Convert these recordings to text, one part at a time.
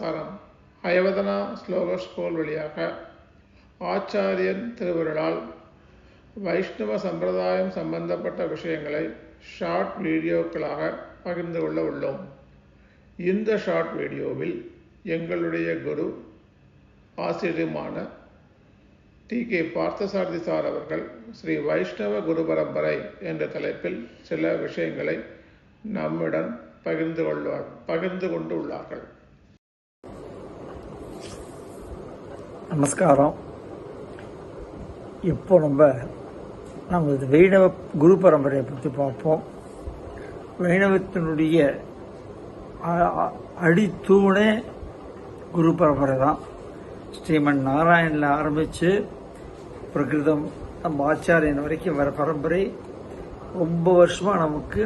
நமஸ்காரம் அயவதனா ஸ்லோக ஸ்கூல் வழியாக ஆச்சாரியன் திருவருளால் வைஷ்ணவ சம்பிரதாயம் சம்பந்தப்பட்ட விஷயங்களை ஷார்ட் வீடியோக்களாக பகிர்ந்து கொள்ள உள்ளோம். இந்த ஷார்ட் வீடியோவில் எங்களுடைய குரு ஆசிரியருமான டி கே பார்த்தசாரதி சார் அவர்கள் ஸ்ரீ வைஷ்ணவ குரு பரம்பரை என்ற தலைப்பில் சில விஷயங்களை நம்முடன் பகிர்ந்து கொள்வார் பகிர்ந்து கொண்டு உள்ளார்கள். நமஸ்காரம். இப்போ நம்ம நமது இது வைணவ குரு பரம்பரையை பற்றி பார்ப்போம். வைணவத்தினுடைய அடித்தூணே குரு பரம்பரை தான். ஸ்ரீமன் நாராயணில் ஆரம்பித்து பிரகிருதம் நம்ம ஆச்சாரியன் வரைக்கும் வர பரம்பரை. ரொம்ப வருஷமாக நமக்கு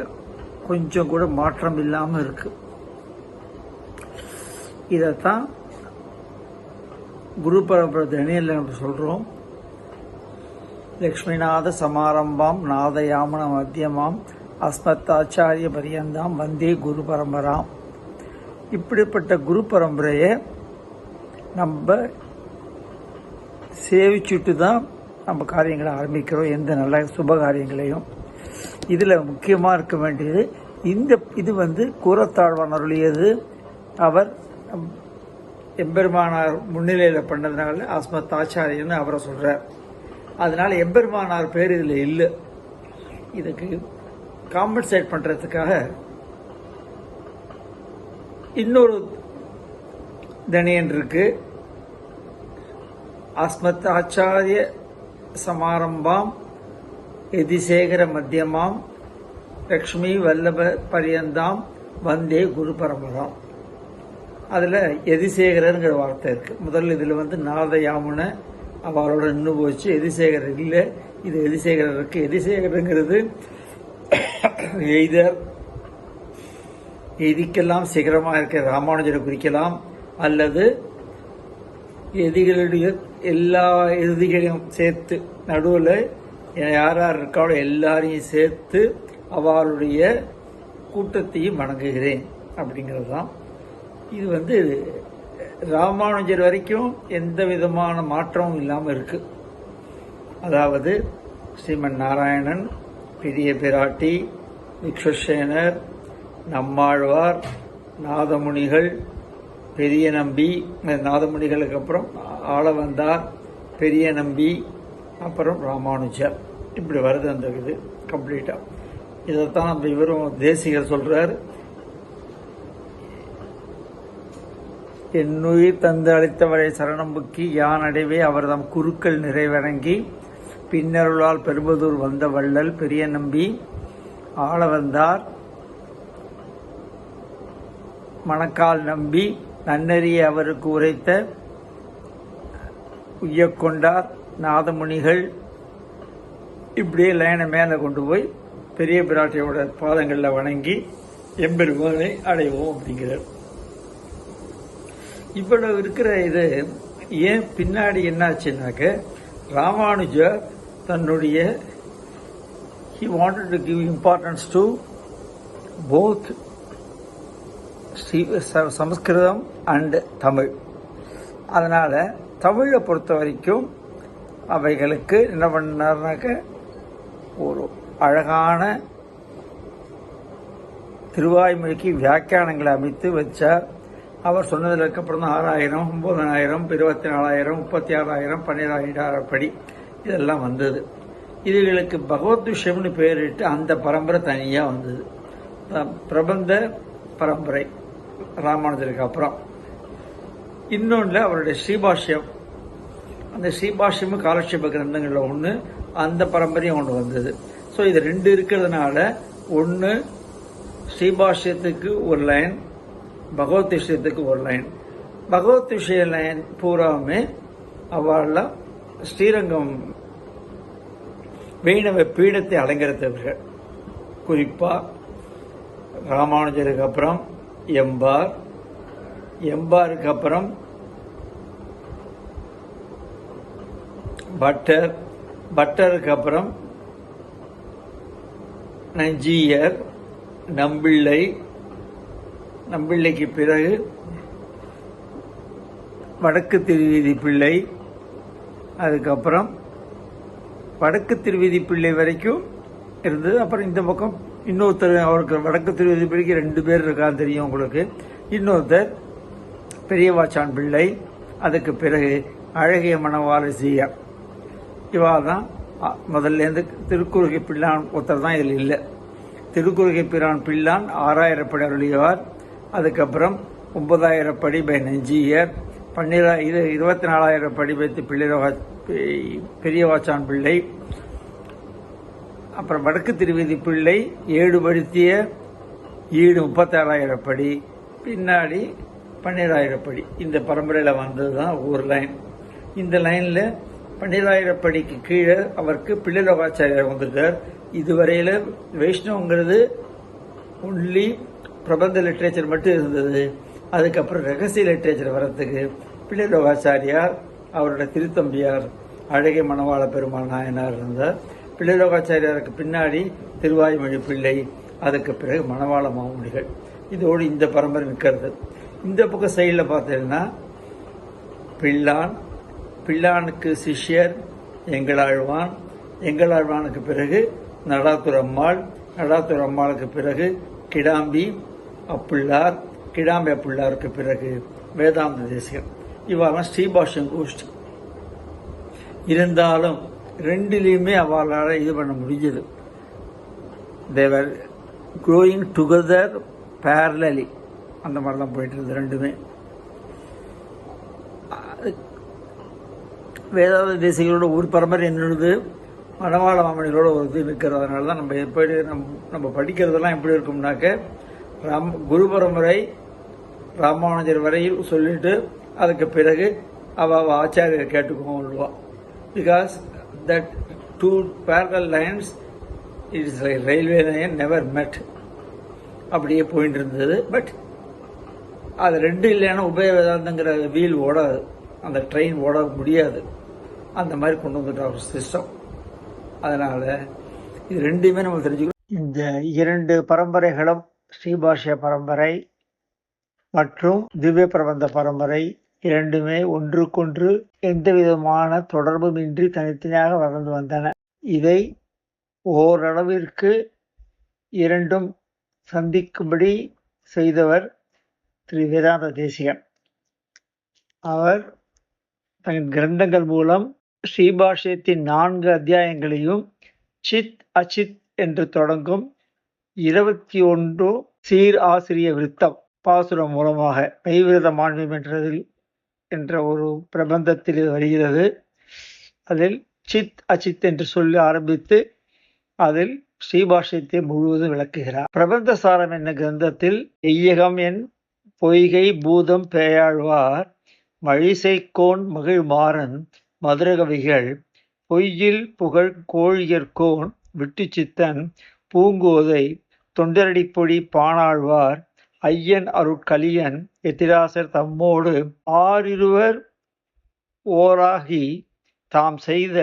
கொஞ்சம் கூட மாற்றம் இல்லாமல் இருக்குது இதைத்தான் குரு பரம்பரை தனியில் நம்ம சொல்கிறோம் லக்ஷ்மிநாத சமாரம்பாம் நாதயாமன மத்தியமாம் அஸ்மத்தாச்சாரிய பரியந்தாம் வந்தே குரு பரம்பராம். இப்படிப்பட்ட குரு பரம்பரையை நம்ம சேவிச்சுட்டு தான் நம்ம காரியங்களை ஆரம்பிக்கிறோம் எந்த நல்ல சுப காரியங்களையும். இதில் முக்கியமாக இருக்க வேண்டியது இந்த இது வந்து கூறத்தாழ்வான் அருளியது அவர் நம் எம்பெருமானார் முன்னிலையில் பண்ணதுனால அஸ்மத் ஆச்சாரியன்னு அவரை சொல்கிறார் அதனால் எம்பெருமானார் பேர் இதில் இல்லை. இதுக்கு காம்பன்சேட் பண்ணுறதுக்காக இன்னொரு தனியன் இருக்கு. அஸ்மத் ஆச்சாரிய சமாரம்பாம் எதிசேகர மத்தியமாம் லக்ஷ்மி வல்லப பரியந்தாம் வந்தே குரு பரம்பராம். அதில் எதிசேகரங்கிற வார்த்தை இருக்குது முதல்ல இதில் வந்து நாதயாமுன அவளோட நின்று போச்சு. எதிசேகரர் இல்லை. இது எதிசேகரர் இருக்கு. எதிசேகரங்கிறது எய்தர். எதிக்கெல்லாம் சிகரமாக இருக்கிற ராமானுஜரை குறிக்கலாம். அல்லது எதிகளுடைய எல்லா எதிகளையும் சேர்த்து நடுவில் யார் யார் இருக்காளோ எல்லாரையும் சேர்த்து அவளுடைய கூட்டத்தையும் வணங்குகிறேன். அப்படிங்கிறது தான் இது வந்து ராமானுஜர் வரைக்கும் எந்த விதமான மாற்றமும் இல்லாமல் இருக்கு. அதாவது ஸ்ரீமன் நாராயணன் பெரிய பிராட்டி விக்ஷசேனர் நம்மாழ்வார் நாதமுனிகள் பெரிய நம்பி நாதமுனிகளுக்கு அப்புறம் ஆளவந்தார் பெரிய நம்பி அப்புறம் ராமானுஜர். இப்படி வருது அந்த இது கம்ப்ளீட்டாக இதைத்தான் நம்ம இவரும் தேசிகர் சொல்கிறார் என்னுயிர் தந்து அளித்தவரை சரணம் புக்கி யான் அடைவே அவர்தம் குருக்கள் நிறைவணங்கி பின்னருளால் பெரும்பதூர் வந்த வள்ளல் பெரிய நம்பி ஆள வந்தார் மணக்கால் நம்பி நன்னறிய அவருக்கு உரைத்த உய்யக்கொண்டார் நாதமுனிகள் இப்படியே லைனை மேலே கொண்டு போய் பெரிய பிராட்டியோட பாதங்களில் வணங்கி எம்பெருமானை அடைவோம் அப்படிங்கிறார். இவ்வளவு இருக்கிற இது ஏன் பின்னாடி என்னாச்சுன்னாக்க ராமானுஜர் தன்னுடைய he wanted to give importance to both Sri- ச- சமஸ்கிருதம் அண்ட் தமிழ். அதனால் தமிழை பொறுத்த வரைக்கும் அவைகளுக்கு என்ன பண்ணார்னாக்க ஒரு அழகான திருவாய்மொழிக்கு வியாக்கியானங்களை அமைத்து வச்சார். அவர் சொன்னதில் இருக்கப்படும் ஆறாயிரம் ஒன்பதனாயிரம் இருபத்தி நாலாயிரம் முப்பத்தி ஆறாயிரம் பன்னிரெண்டாயிரம் படி இதெல்லாம் வந்தது. இதுகளுக்கு பகவத் விஷயம்னு பேரிட்டு அந்த பரம்பரை தனியாக வந்தது. பிரபந்த பரம்பரை ராமானுஜருக்கு அப்புறம். இன்னொன்று அவருடைய ஸ்ரீபாஷ்யம். அந்த ஸ்ரீபாஷ்யமும் காலட்சேப கிரந்தங்களில் ஒன்று அந்த பரம்பரையும் ஒன்று வந்தது. ஸோ இது ரெண்டு இருக்கிறதுனால ஒன்று ஸ்ரீபாஷ்யத்துக்கு ஒரு லைன் பகவத் விஷயத்துக்கு ஒரு லைன் பகவத் விஷய லைன் பூராவுமே அவள்லாம் ஸ்ரீரங்கம் வைணவ பீடத்தை அலங்கரித்தவர்கள். குறிப்பா ராமானுஜருக்கு அப்புறம் எம்பார் எம்பாருக்கு அப்புறம் பட்டர் பட்டருக்கு அப்புறம் நஞ்சியர் நம்பிள்ளை நம்பிள்ளைக்கு பிறகு வடக்கு திருவீதி பிள்ளை அதுக்கப்புறம் வடக்கு திருவீதி பிள்ளை வரைக்கும் இருந்தது. அப்புறம் இந்த பக்கம் இன்னொருத்தர் அவருக்கு வடக்கு திருவீதி பிள்ளைக்கு ரெண்டு பேர் இருக்கான்னு தெரியும் உங்களுக்கு. இன்னொருத்தர் பெரியவாச்சான் பிள்ளை. அதுக்கு பிறகு அழகிய மணவாள இவா தான் முதல்லேருந்து முதல்ல இருந்து திருக்குறுகை பிள்ளான் ஒருத்தர் தான் இதில் இல்லை. திருக்குறுகை பிரான் பிள்ளான் ஆறாயிரப்படி அருளியவார். அதுக்கப்புறம் ஒன்பதாயிரம் படி பை நெஞ்சியர் பன்னிரா இது இருபத்தி நாலாயிரம் படி வைத்து பிள்ளைரவா பெரியவாச்சான் பிள்ளை அப்புறம் வடக்கு திருவிதி பிள்ளை ஏடுபடுத்திய ஈடு முப்பத்தாறாயிரம் படி பின்னாடி பன்னிராயிரம் படி. இந்த பரம்பரையில் வந்தது தான் ஒரு லைன் இந்த லைனில் பன்னிராயிரம் படிக்கு கீழே அவருக்கு பிள்ளைலோகாச்சாரியார் வந்திருக்கார். இதுவரையில் வைஷ்ணவங்கிறது ஒன்லி பிரபந்த லிட்ரேச்சர் மட்டும் இருந்தது. அதுக்கப்புறம் ரகசிய லிட்ரேச்சர் வர்றதுக்கு பிள்ளைலோகாச்சாரியார் அவரோட திருத்தம்பியார் அழகிய மணவாள பெருமாள் நாயனார் இருந்தார் பிள்ளைலோகாச்சாரியாருக்கு பின்னாடி திருவாய்மொழி பிள்ளை அதுக்கு பிறகு மணவாள மாமூடிகள் இதோடு இந்த பரம்பரை நிற்கிறது. இந்த பக்கம் சைடில் பார்த்தீங்கன்னா பிள்ளான் பிள்ளானுக்கு சிஷ்யர் எங்களாழ்வான் எங்களாழ்வானுக்கு பிறகு நடாத்துர் அம்மாள் நடாத்துர் அம்மாளுக்கு பிறகு கிடாம்பி அப்பிள்ளார் கிடாம்பி அப்பிள்ளாருக்கு பிறகு வேதாந்த தேசிகர் இவெல்லாம் ஸ்ரீபாஷன் கோஷ்டி. இருந்தாலும் ரெண்டுலேயுமே அவளால் இது பண்ண முடிஞ்சது. தேவர் க்ரோயிங் டுகெதர் பேரலி அந்த மாதிரி தான் போயிட்டு இருந்தது ரெண்டுமே. வேதாந்த தேசிகளோட ஒரு பரம்பரை என்னது? மணவாள மாமணிகளோட ஒரு இது நிற்கிறதுனால தான் நம்ம எப்படி நம் நம்ம படிக்கிறதெல்லாம் எப்படி இருக்கும்னாக்க ராம் குரு பரம்பரை ராமானுஜர் வரையில் சொல்லிட்டு அதுக்கு பிறகு அவ ஆச்சாரியர் ஆச்சாரியரை because that two parallel lines it's railway line never met அப்படியே போயிட்டு இருந்தது. பட் அது ரெண்டு இல்லைன்னா உபய வேதாந்தங்கிற வீல் ஓடாது. அந்த ட்ரெயின் ஓட முடியாது. அந்த மாதிரி கொண்டு வந்துட்டோம் ஒரு சிஸ்டம் அதனால இது ரெண்டுமே நம்ம தெரிஞ்சுக்கணும். இந்த இரண்டு பரம்பரைகளும் ஸ்ரீபாஷ்ய பரம்பரை மற்றும் திவ்ய பிரபந்த பரம்பரை இரண்டுமே ஒன்றுக்கொன்று எந்த விதமான தனித்தனியாக வளர்ந்து வந்தன. இதை ஓரளவிற்கு இரண்டும் சந்திக்கும்படி செய்தவர் திரு வேதாந்த தேசிகன். அவர் தன் கிரந்தங்கள் மூலம் ஸ்ரீபாஷ்யத்தின் நான்கு அத்தியாயங்களையும் சித் அச்சித் என்று தொடங்கும் இருபத்தி ஒன்று சீர் ஆசிரிய விருத்தம் பாசுரம் மூலமாக மெய்விரத மாண்பும் என்றதில் என்ற ஒரு பிரபந்தத்தில் வருகிறது. அதில் சித் அச்சித் என்று சொல்லி ஆரம்பித்து அதில் ஸ்ரீபாஷ்யத்தை முழுவதும் விளக்குகிறார். பிரபந்த சாரம் என்ன கிரந்தத்தில் எய்யகம் என் பொய்கை பூதம் பேயாழ்வார் மழிசைக்கோன் மகிழ்மாறன் மதுரகவிகள் பொய்யில் புகழ் கோழியர்கோன் விட்டுச்சித்தன் பூங்கோதை தொண்டரடிப்பொழி பாணாழ்வார் ஐயன் அருட்கலியன் எத்திராசர் தம்மோடு ஆறிருவர் ஓராகி தாம் செய்த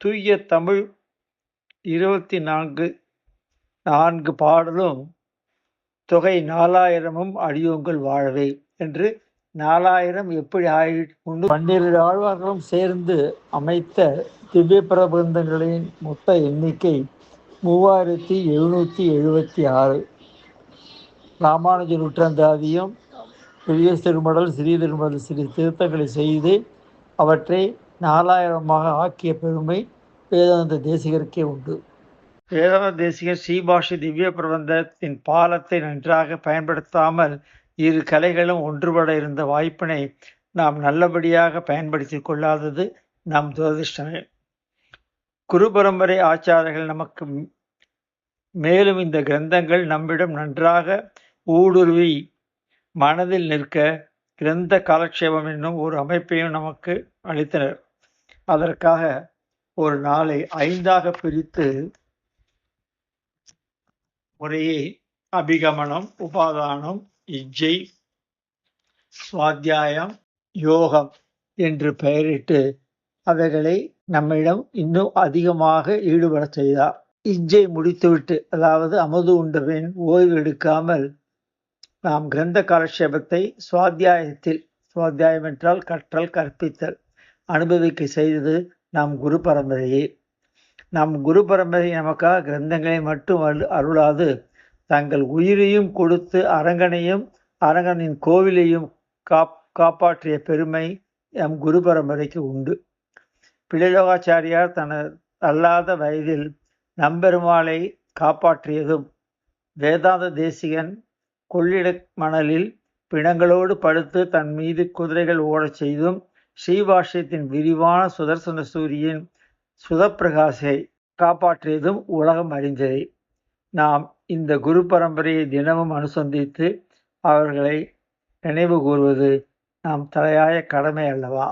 தூய தமிழ் இருபத்தி நான்கு நான்கு பாடலும் தொகை நாலாயிரமும் அடியோங்கள் வாழவே என்று நாலாயிரம் எப்படி ஆயிட்டு பன்னிரண்டு ஆழ்வார்களும் சேர்ந்து அமைத்த திவ்ய பிரபந்தங்களின் மொத்த எண்ணிக்கை மூவாயிரத்தி எழுநூற்றி எழுபத்தி ஆறு. ராமானுஜ நூற்றாந்தாதியும் பெரிய திருமடல் சிறிய திருமடல் சிறிய திருத்தங்களை செய்து அவற்றை நாலாயிரமாக ஆக்கிய பெருமை வேதாந்த தேசிகருக்கே உண்டு. வேதாந்த தேசிகர் ஸ்ரீபாஷி திவ்ய பிரபந்தத்தின் பாலத்தை நன்றாக பயன்படுத்தாமல் இரு கலைகளும் ஒன்றுபட இருந்த வாய்ப்பினை நாம் நல்லபடியாக பயன்படுத்திக் கொள்ளாதது நம் துரதிருஷ்டமே. குரு பரம்பரை ஆச்சாரர்கள் நமக்கு மேலும் இந்த கிரந்தங்கள் நம்மிடம் நன்றாக ஊடுருவி மனதில் நிற்க கிரந்த காலக்ஷேபம் என்னும் ஒரு அமைப்பையும் நமக்கு அளித்தனர். அதற்காக ஒரு நாளை ஐந்தாக பிரித்து முறையே அபிகமனம் உபாதானம் இஜ்ஜை சுவாத்தியாயம் யோகம் என்று பெயரிட்டு அவைகளை நம்மிடம் இன்னும் அதிகமாக ஈடுபட செய்தார். இஜ்ஜை முடித்துவிட்டு அதாவது அமுது உண்டபின் ஓய்வு எடுக்காமல் நாம் கிரந்த காலட்சேபத்தை சுவாத்தியாயத்தில் சுவாத்தியாயம் என்றால் கற்றல் கற்பித்தல் அனுபவிக்க செய்தது நாம் குரு பரம்பரையே. நம் குரு பரம்பரை நமக்காக கிரந்தங்களை மட்டும் அருளாது தங்கள் உயிரையும் கொடுத்து அரங்கனையும் அரங்கனின் கோவிலையும் காப் காப்பாற்றிய பெருமை எம் குரு பரம்பரைக்கு உண்டு. பிள்ளையோகாச்சாரியார் தனது அல்லாத வயதில் நம்பெருமாளை காப்பாற்றியதும் வேதாந்த தேசிகன் கொள்ளிட மணலில் பிணங்களோடு படுத்து தன் மீது குதிரைகள் ஓடச் செய்தும் ஸ்ரீபாஷ்யத்தின் விரிவான சுதர்சன சூரியன் சுதப்பிரகாசை காப்பாற்றியதும் உலகம் அறிந்ததே. நாம் இந்த குரு பரம்பரையை தினமும் அனுசந்தித்து அவர்களை நினைவு கூறுவது நாம் தலையாய கடமை அல்லவா?